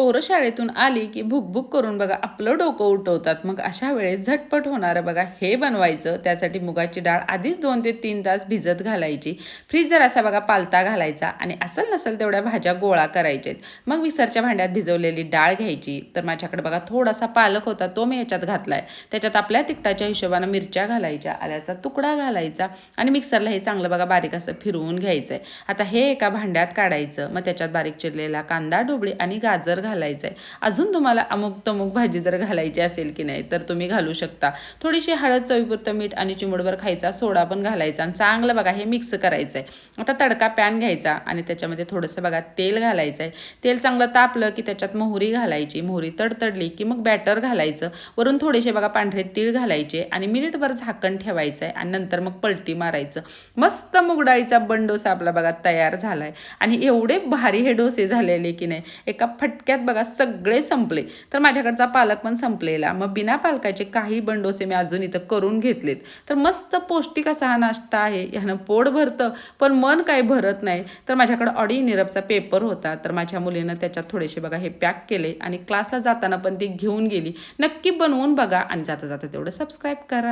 पोरं शाळेतून आली की भुकभुक करून बघा आपलं डोकं उठवतात. मग अशा वेळेस झटपट होणारं बघा हे बनवायचं. त्यासाठी मुगाची डाळ आधीच दोन ते तीन तास भिजत घालायची. फ्रीजर असा बघा पालता घालायचा आणि असेल नसेल तेवढ्या भाज्या गोळा करायच्या मग मिक्सरच्या भांड्यात भिजवलेली डाळ घ्यायची. तर माझ्याकडे बघा थोडासा पालक होता तो मी याच्यात घातलाय. त्याच्यात आपल्या तिखटाच्या हिशोबानं मिरच्या घालायच्या आल्याचा तुकडा घालायचा आणि मिक्सरला हे चांगलं बघा बारीक असं फिरवून घ्यायचं आहे आता हे एका भांड्यात काढायचं. मग त्याच्यात बारीक चिरलेला कांदा ढोबळी आणि गाजर घालायचं आहे अजून तुम्हाला अमुक तमुक भाजी जर घालायची असेल की नाही तर तुम्ही घालू शकता. थोडीशी हळद चवीपुरतं मीठ आणि चिमुडभर खायचा सोडा पण घालायचा आणि चांगलं बघा हे मिक्स करायचं आहे आता तडका पॅन घ्यायचा आणि त्याच्यामध्ये थोडंसं बघा तेल घालायचं आहे तेल चांगलं तापलं की त्याच्यात मोहरी घालायची. मोहरी तडतडली की मग बॅटर घालायचं. वरून थोडेसे बघा पांढरे तीळ घालायचे आणि मिनिटभर झाकण ठेवायचं आहे आणि नंतर मग पलटी मारायचं. मस्त मुगडाळीचा बंडोसा आपला बघा तयार झालाय. आणि एवढे भारी हे डोसे झालेले की नाही एका इतक्यात बघा सगळे संपले. तर माझ्याकडचा पालक पण संपलेला. मग बिना पालकाचे काही बंडोसे मी अजून इथं करून घेतलेत. तर मस्त पौष्टिक असा हा नाश्ता आहे. ह्यानं पोट भरतं पण मन काही भरत नाही. तर माझ्याकडं ऑडी निरपचा पेपर होता. तर माझ्या मुलीनं त्याच्यात थोडेसे बघा हे पॅक केले आणि क्लासला जाताना पण ती घेऊन गेली. नक्की बनवून बघा आणि जाता जाता तेवढं सबस्क्राईब करा.